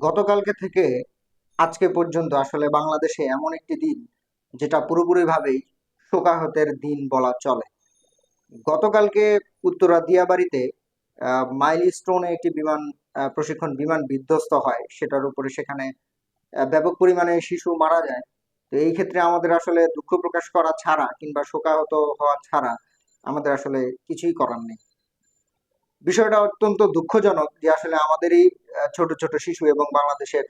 গতকালকে থেকে আজকে পর্যন্ত আসলে বাংলাদেশে এমন একটি দিন যেটা পুরোপুরিভাবেই শোকাহতের দিন বলা চলে। গতকালকে উত্তরা দিয়াবাড়িতে মাইলস্টোনে একটি বিমান প্রশিক্ষণ বিমান বিধ্বস্ত হয়। সেটার উপরে সেখানে ব্যাপক পরিমাণে শিশু মারা যায়। তো এই ক্ষেত্রে আমাদের আসলে দুঃখ প্রকাশ করা ছাড়া কিংবা শোকাহত হওয়া ছাড়া আমাদের আসলে কিছুই করার নেই। বিষয়টা অত্যন্ত দুঃখজনক যে আসলে আমাদেরই ছোট ছোট শিশু এবং বাংলাদেশের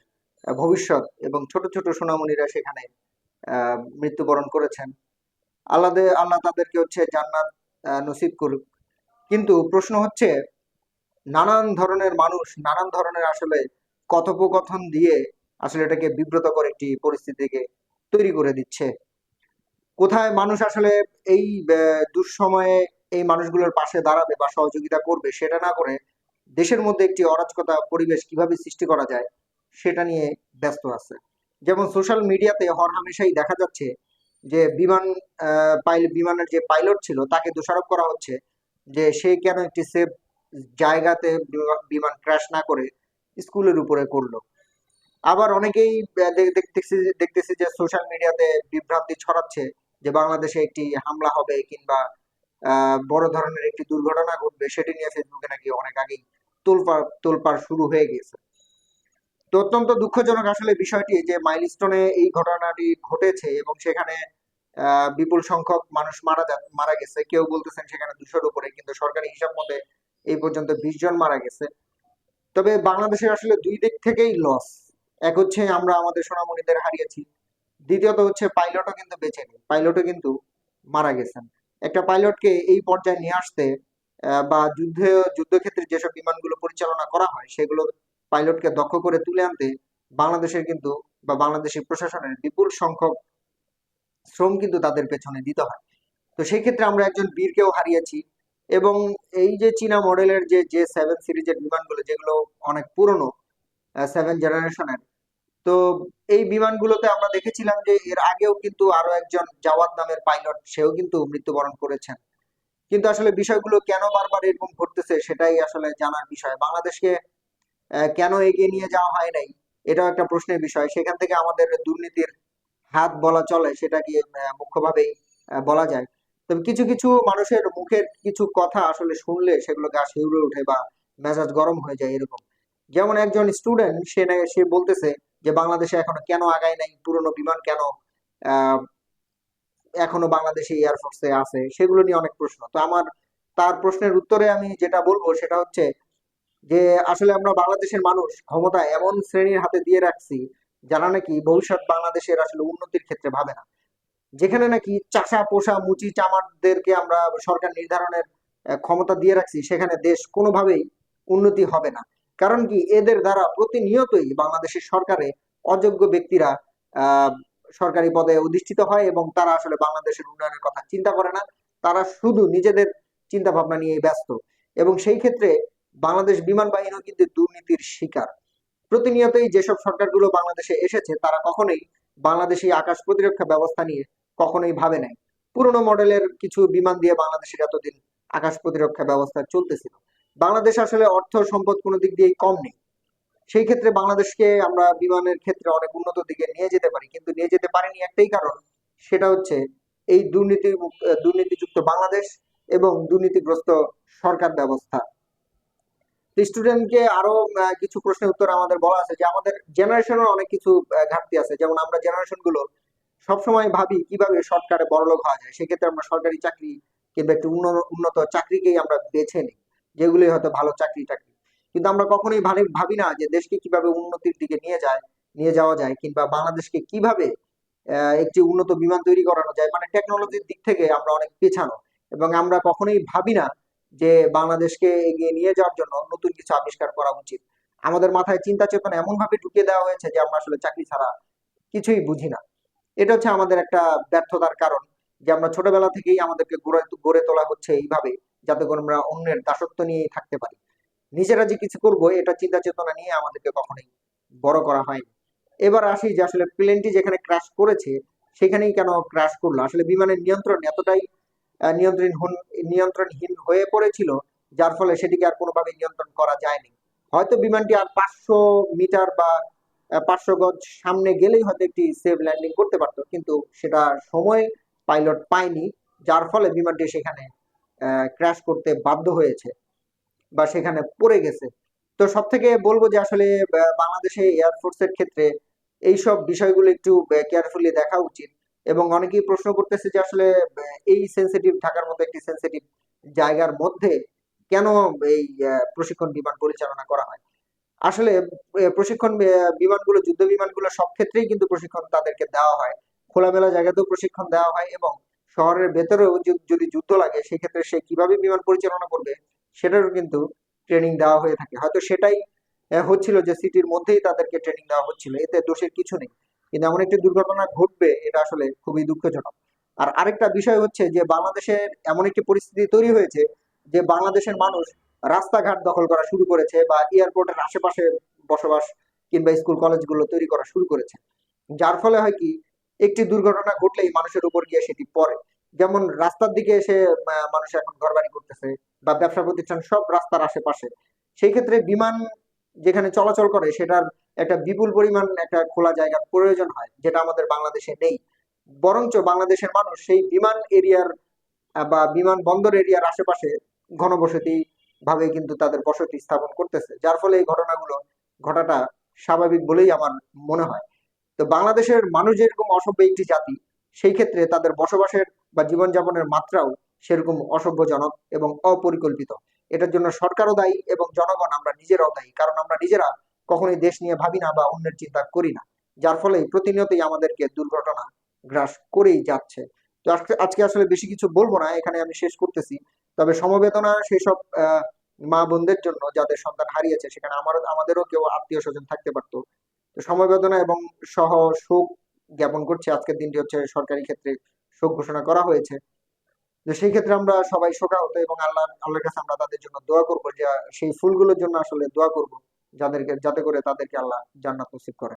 ভবিষ্যৎ এবং ছোট ছোট সোনামণিরা সেখানে মৃত্যুবরণ করেছেন। আল্লাহ আল্লাহ তাদেরকে হচ্ছে জান্নাত নসিব করুক। কিন্তু প্রশ্ন হচ্ছে, নানান ধরনের মানুষ, নানান ধরনের আসলে কথোপকথন দিয়ে আসলে এটাকে বিব্রতকর একটি পরিস্থিতিকে তৈরি করে দিচ্ছে। কোথায় মানুষ আসলে এই দুঃসময়ে এই মানুষগুলোর পাশে দাঁড়াবে বা সহযোগিতা করবে সেটা না করে দেশের মধ্যে একটি অরাজকতা পরিবেশ কীভাবে সৃষ্টি করা যায় সেটা নিয়ে ব্যস্ত আছে। যেমন সোশ্যাল মিডিয়াতে হরহামেশাই দেখা যাচ্ছে যে বিমান বিমানের যে পাইলট ছিল তাকে দোষারোপ করা হচ্ছে যে সে কেন একটি সেফ জায়গাতে বিমান ক্র্যাশ না করে স্কুলের উপরে করল। আবার অনেকেই দেখতেছি দেখতেছি যে সোশ্যাল মিডিয়াতে বিভ্রান্তি ছড়াচ্ছে যে বাংলাদেশে একটি হামলা হবে কিংবা বড় ধরনের একটি দুর্ঘটনা ঘটবে সেটি নিয়ে ফেসবুকে নাকি অনেক আগেই তোলপাড় তোলপাড় শুরু হয়ে গেছে। তো অত্যন্ত দুঃখজনক আসলে বিষয়টি যে মাইলস্টোনে এই ঘটনাটি ঘটেছে এবং সেখানে বিপুল সংখ্যক মানুষ মারা যা, মারা গেছে। কেউ বলতেছেন সেখানে দুশোর উপরে, কিন্তু সরকারি হিসাব মতে এই পর্যন্ত বিশ জন মারা গেছে। তবে বাংলাদেশের আসলে দুই দিক থেকেই লস এক হচ্ছে আমরা আমাদের সোনামণিদের হারিয়েছি। দ্বিতীয়ত হচ্ছে পাইলটও কিন্তু বেঁচে নেই। পাইলটও কিন্তু মারা গেছেন। একটা পাইলটকে এই পর্যায়ে নিয়ে আসতে বা যুদ্ধ, যুদ্ধক্ষেত্রে যেসব বিমানগুলো পরিচালনা করা হয়, সেগুলো পাইলটকে দক্ষ করে তুলে আনতে বাংলাদেশের কিন্তু, বা বাংলাদেশি প্রশাসনের বিপুল সংখ্যক শ্রম কিন্তু তাদের পেছনে দিতে হয়। তো সেই ক্ষেত্রে আমরা একজন বীরকেও হারিয়েছি এবং এই যে চীনা মডেলের যে যে সেভেন সিরিজের বিমানগুলো, যেগুলো অনেক পুরনো সেভেন জেনারেশনের তো এই বিমানগুলোতে আমরা দেখেছিলাম যে এর আগেও কিন্তু আরও একজন জাওয়াদ নামের পাইলট, সেও কিন্তু মৃত্যুবরণ করেছেন। কিন্তু আসলে বিষয়গুলো কেন বারবার এরকম ঘটতেছে সেটাই আসলে জানার বিষয়। বাংলাদেশকে কেন এগিয়ে নিয়ে যাওয়া হয় নাই, এটাও একটা প্রশ্নের বিষয়। সেখান থেকে আমাদের দুর্নীতির হাত বলা চলে সেটা কি মুখ্যভাবেই বলা যায়। তবে কিছু কিছু মানুষের মুখের কিছু কথা আসলে শুনলে সেগুলো গা শিউরে ওঠে বা মেজাজ গরম হয়ে যায় এরকম। যেমন একজন স্টুডেন্ট, সে সে বলতেছে যে, বাংলাদেশে এখনও কেন আগায় নাই? পুরনো বিমান কেন এখনও বাংলাদেশে এয়ারফোর্সে আছে, সেগুলো নিয়ে অনেক প্রশ্ন। তো আমার, তার প্রশ্নের উত্তরে আমি যেটা বলব সেটা হচ্ছে যে, আসলে আমরা বাংলাদেশের মানুষ ক্ষমতা এমন শ্রেণির হাতে দিয়ে রাখছি, যারা নাকি ভবিষ্যৎ বাংলাদেশের আসলে উন্নতির ক্ষেত্রে ভাবে না। যেখানে নাকি চাষা, পোষা, মুচি, চামারদেরকে আমরা সরকার নির্ধারণের ক্ষমতা দিয়ে রাখছি, সেখানে দেশ কোনোভাবেই উন্নতি হবে না। কারণ কি, এদের দ্বারা প্রতিনিয়তই বাংলাদেশের সরকারে অযোগ্য ব্যক্তিরা সরকারি পদে অধিষ্ঠিত হয় এবং তারা আসলে বাংলাদেশের উন্নয়নের কথা চিন্তা করে না। তারা শুধু নিজেদের চিন্তা ভাবনা নিয়ে ব্যস্ত। এবং সেই ক্ষেত্রে বাংলাদেশ বিমান বাহিনীও কিন্তু দুর্নীতির শিকার। প্রতিনিয়তই যেসব সরকারগুলো বাংলাদেশে এসেছে, তারা কখনোই বাংলাদেশি আকাশ প্রতিরক্ষা ব্যবস্থা নিয়ে কখনোই ভাবে নাই। পুরনো মডেলের কিছু বিমান দিয়ে বাংলাদেশের এতদিন আকাশ প্রতিরক্ষা ব্যবস্থা চলতেছিল। বাংলাদেশ আসলে অর্থ সম্পদ কোনো দিক দিয়েই কম নেই। সেই ক্ষেত্রে বাংলাদেশকে আমরা বিমানের ক্ষেত্রে অনেক উন্নত দিকে নিয়ে যেতে পারি। কিন্তু নিয়ে যেতে পারিনি একটাই কারণ, সেটা হচ্ছে এই দুর্নীতি, দুর্নীতিযুক্ত বাংলাদেশ এবং দুর্নীতিগ্রস্ত সরকার ব্যবস্থা। স্টুডেন্টকে আরও কিছু প্রশ্নের উত্তর আমাদের বলা আছে যে আমাদের জেনারেশনের অনেক কিছু ঘাটতি আছে। যেমন আমরা জেনারেশনগুলো সবসময় ভাবি কীভাবে শর্টকাটে বড়লোক হওয়া যায়। সেক্ষেত্রে আমরা সরকারি চাকরি কিংবা একটু উন্নত চাকরিকেই আমরা বেছে নিই যেগুলি হয়তো ভালো চাকরি টাকরি কিন্তু আমরা কখনোই ভাবি না যে দেশকে কীভাবে উন্নতির দিকে নিয়ে যায়, নিয়ে যাওয়া যায় কিংবা বাংলাদেশকে কীভাবে একটি উন্নত বিমান তৈরি করানো যায়। মানে টেকনোলজির দিক থেকে আমরা অনেক পেছানো এবং আমরা কখনোই ভাবি না যে বাংলাদেশকে এগিয়ে নিয়ে যাওয়ার জন্য নতুন কিছু আবিষ্কার করা উচিত। আমাদের মাথায় চিন্তা চেতনা এমন ভাবে ঢুকিয়ে দেওয়া হয়েছে যে আমরা আসলে চাকরি ছাড়া কিছুই বুঝি না। এটা হচ্ছে আমাদের একটা ব্যর্থতার কারণ যে আমরা ছোটবেলা থেকেই আমাদেরকে গড়ে গড়ে তোলা হচ্ছে এইভাবে যাতে করে আমরা অন্যের দাসত্ব নিয়েই থাকতে পারি। নিজেরা যে কিছু করব, এটা চিন্তা চেতনা নিয়ে আমাদেরকে কখনোই বড় করা হয়নি। এবার আসি যে আসলে প্লেনটি যেখানে ক্র্যাশ করেছে, সেখানেই কেন ক্র্যাশ করল? আসলে বিমানের নিয়ন্ত্রণ এতটাই নিয়ন্ত্রণ নিয়ন্ত্রণহীন হয়ে পড়েছিল, যার ফলে সেটিকে আর কোনোভাবে নিয়ন্ত্রণ করা যায়নি। হয়তো বিমানটি আর পাঁচশো মিটার বা পাঁচশো গজ সামনে গেলেই হয়তো একটি সেফ ল্যান্ডিং করতে পারতো, কিন্তু সেটা সময় পাইলট পায়নি, যার ফলে বিমানটি সেখানে ক্র্যাশ করতে বাধ্য হয়েছে। বা সেখানে পড়ে গেছে। তো সব থেকে বলব যে আসলে বাংলাদেশে এয়ারফোর্সের ক্ষেত্রে এইসব বিষয়গুলো একটু কেয়ারফুলি দেখা উচিত। এবং অনেকেই প্রশ্ন করতেছে যে আসলে এই সেন্সিটিভ ঢাকার মতো একটি সেন্সিটিভ জায়গার মধ্যে কেন এই প্রশিক্ষণ বিমান পরিচালনা করা হয়? আসলে প্রশিক্ষণ বিমানগুলো, যুদ্ধ বিমানগুলো সব ক্ষেত্রেই কিন্তু প্রশিক্ষণ তাদেরকে দেওয়া হয়। খোলামেলা জায়গাতেও প্রশিক্ষণ দেওয়া হয় এবং শহরের ভেতরেও যদি যুদ্ধ লাগে, সেক্ষেত্রে সে কীভাবে বিমান পরিচালনা করবে? সেটারও কিন্তু ট্রেনিং দেওয়া হয়ে থাকে। হয়তো সেটাই হচ্ছিল যে সিটির মধ্যেই তাদেরকে ট্রেনিং দেওয়া হচ্ছিল। এতে দোষের কিছু নেই। কিন্তু এমন একটি দুর্ঘটনা ঘটবে, এটা আসলে খুবই দুঃখজনক। আর আরেকটা বিষয় হচ্ছে যে বাংলাদেশের এমন একটি পরিস্থিতি তৈরি হয়েছে যে বাংলাদেশের মানুষ রাস্তাঘাট দখল করা শুরু করেছে বা এয়ারপোর্টের আশেপাশে বসবাস কিংবা স্কুল কলেজগুলো তৈরি করা শুরু করেছে। যার ফলে হয় কি, একটি দুর্ঘটনা ঘটলেই মানুষের উপর গিয়ে সেটি পড়ে। যেমন রাস্তার দিকে এসে মানুষ এখন ঘরবাড়ি করতেছে বা ব্যবসা প্রতিষ্ঠান সব রাস্তার আশেপাশে। সেই ক্ষেত্রে বিমান যেখানে চলাচল করে, সেটার একটা বিপুল পরিমাণ একটা খোলা জায়গার প্রয়োজন হয়, যেটা আমাদের বাংলাদেশে নেই। বরঞ্চ বাংলাদেশের মানুষ সেই বিমান এরিয়ার বা বিমান বন্দর এরিয়ার আশেপাশে ঘনবসতি ভাবে কিন্তু তাদের বসতি স্থাপন করতেছে। যার ফলে এই ঘটনাগুলো ঘটাটা স্বাভাবিক বলেই আমার মনে হয়। তো বাংলাদেশের মানুষ যেরকম অসভ্য একটি জাতি, সেই ক্ষেত্রে তাদের বসবাসের বা জীবনযাপনের মাত্রাও সেরকম অসভ্যজনক এবং অপরিকল্পিত। এটার জন্য সরকারও দায়ী এবং জনগণ আমরা নিজেরাও দায়ী, কারণ আমরা নিজেরা কখনোই দেশ নিয়ে ভাবি না বা অন্যের চিন্তা করি না। যার ফলে প্রতিনিয়তই আমাদেরকে দুর্ঘটনা গ্রাস করেই যাচ্ছে। তো আজকে আসলে বেশি কিছু বলব না, এখানে আমি শেষ করতেছি। তবে সমবেদনা সেসব মা বোনদের জন্য যাদের সন্তান হারিয়েছে, সেখানে আমার, আমাদেরও কেউ আত্মীয় স্বজন থাকতে পারতো। তো সমবেদনা এবং সহ শোক জ্ঞাপন করছে। আজকের দিনটি হচ্ছে সরকারি ক্ষেত্রে শোক ঘোষণা করা হয়েছে। তো সেই ক্ষেত্রে আমরা সবাই শোকাহত এবং আল্লাহ, আল্লাহর কাছে আমরা তাদের জন্য দোয়া করব যে, সেই ফুলগুলোর জন্য আসলে দোয়া করব, যাদেরকে, যাতে করে তাদেরকে আল্লাহ জান্নাত নসিব করে।